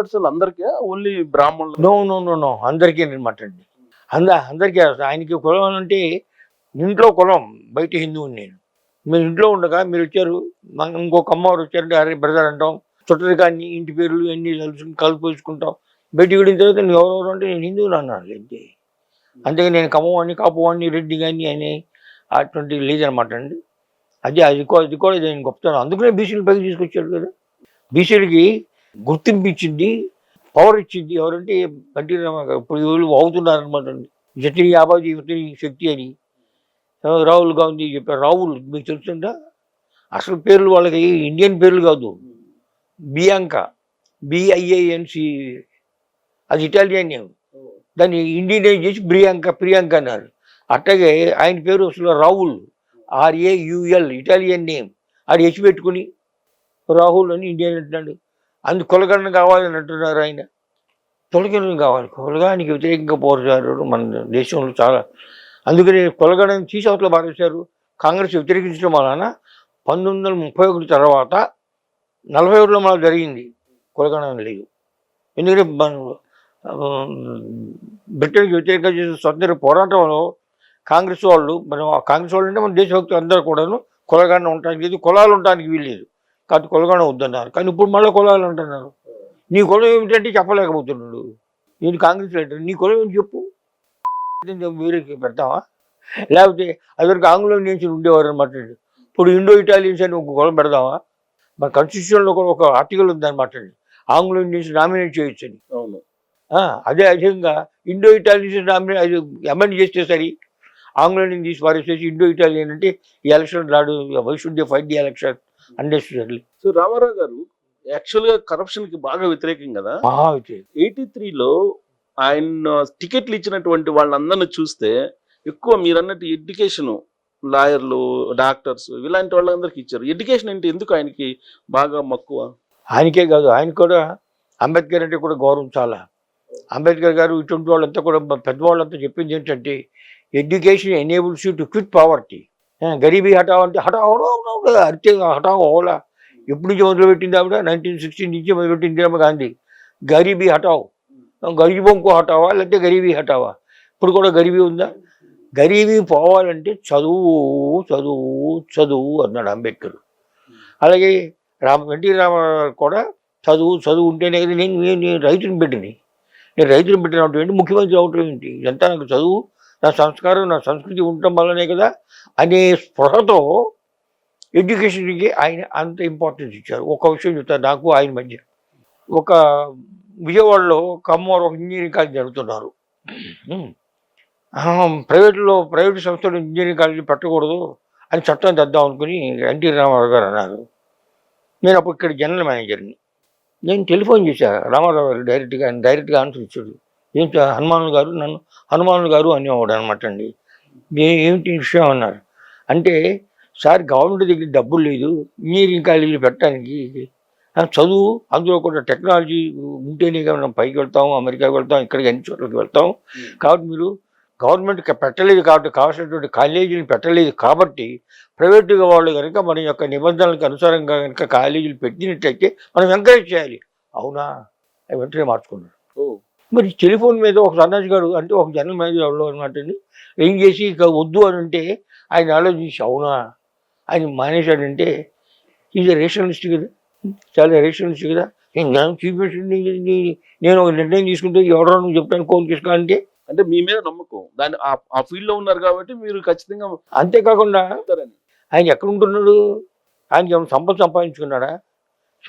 Person అందరికీ only బ్రాహ్మణులు. No no no no అందరికీ అనమాట అండి అంద అందరికీ ఆయనకి కులం అంటే ఇంట్లో కులం బయట హిందువుని నేను. మీరు ఇంట్లో ఉండగా మీరు వచ్చారు ఇంకొక అమ్మవారు వచ్చారంటే అరే బ్రదర్ అంటాం చుట్టరిగా కానీ ఇంటి పేర్లు అన్ని కలుసు కలిపేసుకుంటాం బయటికి వెళ్ళిన తర్వాత నేను ఎవరెవరు అంటే నేను హిందువులు అన్నాను అంతే అందుకే నేను కమ్మవాడిని కాపువాడిని రెడ్డి కానీ అని అటువంటి లేదనమాట అండి. అది అది కూడా అది కూడా నేను గొప్పతనం. అందుకనే బీసీలు పైకి తీసుకొచ్చాడు కదా. బీసీలకి గుర్తింపు ఇచ్చింది పవర్ ఇచ్చింది ఎవరంటే ఎన్టీ రామారావు. ఇప్పుడు వీళ్ళు అవుతున్నారు అండి. జటి యాబాజీ శక్తి అని. రాహుల్ గాంధీ చెప్పారు. రాహుల్ మీకు తెలుసుందా? అసలు పేర్లు వాళ్ళకి ఇండియన్ పేర్లు కాదు. బియాంక బిఐఏఎన్సి అది ఇటాలియన్. నేమ్ దాన్ని ఇండియన్ చేసి ప్రియాంక ప్రియాంక అన్నారు. అట్లాగే ఆయన పేరు అసలు Rahul R A U L Italian name. అది హెచ్ పెట్టుకుని రాహుల్ అని ఇండియన్ అంటున్నాడు. అందు కులగరణ కావాలని అంటున్నారు ఆయన. తొలగరణ కావాలి. కులగానికి వ్యతిరేకంగా పోరాడారు మన దేశంలో చాలా. అందుకని కులగణను తీసి అవతల భావించారు కాంగ్రెస్ వ్యతిరేకించడం వలన పంతొమ్మిది వందల ముప్పై ఒకటి తర్వాత నలభై ఒకటిలో మనకు జరిగింది. కులగణన లేదు. ఎందుకంటే మన బ్రిటన్కి వ్యతిరేకంగా చేసిన స్వతంత్ర పోరాటంలో కాంగ్రెస్ వాళ్ళు మనం ఆ కాంగ్రెస్ వాళ్ళు అంటే మన దేశభక్తులు అందరూ కూడాను కులగండం ఉండటానికి లేదు కులాలు ఉండటానికి వీల్లేదు. కాబట్టి కులగణన వద్దన్నారు. కానీ ఇప్పుడు మళ్ళీ కులాలు అంటున్నారు నీ కులం ఏమిటంటే చెప్పలేకపోతున్నాడు. నేను కాంగ్రెస్ లీడర్. నీ కులం ఏమిటి చెప్పు. వేరే పెడతావా? లేకపోతే అదివరకు ఆంగ్లో ఇండియన్స్ ఉండేవారు అనమాట ఇప్పుడు ఇండో ఇటాలియన్స్ అని ఒక కులం పెడదామా? మన కాన్స్టిట్యూషన్లో కూడా ఒక ఆర్టికల్ ఉందన్నమాట ఆంగ్లో ఇండియన్స్ నామినేట్ చేయొచ్చు అని అవును అదే విధంగా ఇండో ఇటాలియన్స్ నామినేట్ అది అమెండ్ చేస్తే సరి. ఆంగ్లాండ్ తీసి పారేసేసి ఇండో ఇటాలియన్ అంటే ఈ ఎలక్షన్ రాడు why should they fight the election unnecessary so Rama Rao garu యాక్చువల్గా కరప్షన్కి బాగా వ్యతిరేకం కదా. ఎయిటీ త్రీలో ఆయన టికెట్లు ఇచ్చినటువంటి వాళ్ళందరిని చూస్తే ఎక్కువ మీరు అన్నట్టు ఎడ్యుకేషన్ లాయర్లు డాక్టర్స్ ఇలాంటి వాళ్ళందరికి ఇచ్చారు. ఎడ్యుకేషన్ అంటే ఎందుకు ఆయనకి బాగా మక్కువ? ఆయనకే కాదు ఆయన కూడా అంబేద్కర్ అంటే కూడా గౌరవం చాలా. అంబేద్కర్ గారు ఇటువంటి వాళ్ళంతా కూడా పెద్దవాళ్ళంతా చెప్పింది ఏంటంటే education enables you to quit poverty garibi హఠావ్ అంటే హఠావ్ అరితే హఠావ్ అవలా ఎప్పుడు నుంచి మొదలుపెట్టింది ఆవిడ? నైన్టీన్ సిక్స్టీన్ నుంచి మొదలుపెట్టింది ఇందిరామ గాంధీ. గరీబీ హఠావ్. గరీబంకు హఠావా? లేకపోతే గరీబీ హఠావా? ఇప్పుడు కూడా గరీబీ ఉందా? గరీబీ పోవాలంటే చదువు చదువు చదువు అన్నాడు అంబేద్కర్. అలాగే రామ ఎన్టీ రామారావు కూడా చదువు చదువు ఉంటేనే కదా నేను నేను రైతుని బిడ్డని నేను రైతుని పెట్టిన ఏంటి ముఖ్యమంత్రి అవటం ఏంటి? ఇదంతా నాకు చదువు నా సంస్కారం నా సంస్కృతి ఉండటం వల్లనే కదా అనే స్పృహతో ఎడ్యుకేషన్కి ఆయన అంత ఇంపార్టెన్స్ ఇచ్చారు. ఒక విషయం చెప్తారు నాకు ఆయన మధ్య. ఒక విజయవాడలో కమ్మవారు ఒక ఇంజనీరింగ్ కాలేజ్ జరుగుతున్నారు. ప్రైవేట్లో ప్రైవేట్ సంస్థలు ఇంజనీరింగ్ కాలేజీ పెట్టకూడదు అని చట్టం తెద్దాం అనుకుని ఎన్టీ రామారావు గారు అన్నారు. నేను అప్పుడు ఇక్కడ జనరల్ మేనేజర్ని నేను టెలిఫోన్ చేశాను రామారావు గారు డైరెక్ట్గా డైరెక్ట్గా ఆన్సర్ ఇచ్చాడు. ఏంటి హనుమానులు గారు? నన్ను హనుమానులు గారు అనేవాడు అనమాట అండి. ఏమిటి విషయం అన్నారు. అంటే సార్ గవర్నమెంట్ దగ్గర డబ్బులు లేదు. మీరు ఇంకా కాలేజీలు పెట్టడానికి చదువు అందులో కూడా టెక్నాలజీ ఉంటేనే కదా మనం పైకి వెళ్తాము అమెరికాకి వెళ్తాం ఇక్కడికి అన్ని చోట్లకి వెళ్తాం. కాబట్టి మీరు గవర్నమెంట్ పెట్టలేదు కాబట్టి కావాల్సినటువంటి కాలేజీలు పెట్టలేదు కాబట్టి ప్రైవేటుగా వాళ్ళు కనుక మన యొక్క నిబంధనలకు అనుసారంగా కనుక కాలేజీలు పెట్టినట్టయితే మనం ఎంకరేజ్ చేయాలి. అవునా? వెంటనే మార్చుకున్నాడు ఓ. మరి టెలిఫోన్ మీద ఒక సన్నాసి గారు అంటే ఒక జనరల్ మేనేజర్ ఎవరో అనమాట అండి. ఏం చేసి ఇక వద్దు అని అంటే ఆయన ఆలోచించి అవునా? ఆయన మానేశాడంటే ఈజ్ రేషనలిస్ట్ కదా. చాలా రేషనలిస్ట్ కదా. నేను చీఫ్ మినిస్టర్ నేను ఒక నిర్ణయం తీసుకుంటే ఎవరో నువ్వు చెప్తాను కోల్ కృష్ణ అంటే. అంటే మీ మీద నమ్మకం. దాని ఆ- ఆ ఫీల్డ్లో ఉన్నారు కాబట్టి మీరు ఖచ్చితంగా అంతేకాకుండా ఆయన ఎక్కడ ఉంటున్నాడు? ఆయన ఏమైనా సంపద సంపాదించుకున్నాడా?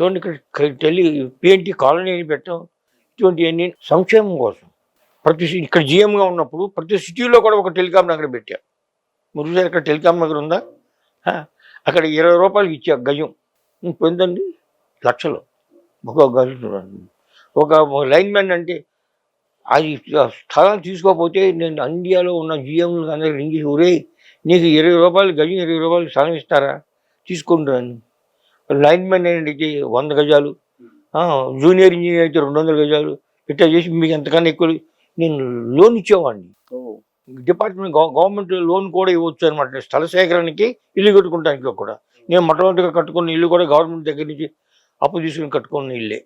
చూడండి ఇక్కడ ఇక్కడ టెలి పిఎన్టీ కాలనీ అని పెట్టాం. ఇటువంటి అన్ని సంక్షేమం కోసం. ప్రతి ఇక్కడ జీఎంగా ఉన్నప్పుడు ప్రతి సిటీలో కూడా ఒక టెలికాం నగర్ పెట్టారు. మురుగుసారి ఇక్కడ టెలికాం నగర్ ఉందా? అక్కడ ఇరవై రూపాయలకి ఇచ్చా గజం. పొందండి లక్షలు. ఒక గజం ఒక లైన్ మ్యాన్ అంటే అది ఆ స్థలం తీసుకోకపోతే నేను ఇండియాలో ఉన్న జిఎంలు అందరికి రింగి ఒరే నీకు ఇరవై రూపాయలు గజం ఇరవై రూపాయలు స్థలం ఇస్తారా? తీసుకుంటాను లైన్ మ్యాన్ అయితే వంద గజాలు జూనియర్ ఇంజనీర్ అయితే రెండు వందల గజాలు ఇట్లా చేసి మీకు ఎంతకన్నా ఎక్కువ నేను లోన్ ఇచ్చేవాడిని. డిపార్ట్మెంట్ గవ- గవర్నమెంట్ లోన్ కూడా ఇవ్వచ్చు అనమాట స్థల సేకరణకి ఇల్లు కట్టుకుంటానికి కూడా. నేను మొట్టమొదటిగా కట్టుకున్న ఇల్లు కూడా గవర్నమెంట్ దగ్గర నుంచి అప్పు తీసుకుని కట్టుకున్న ఇల్లే.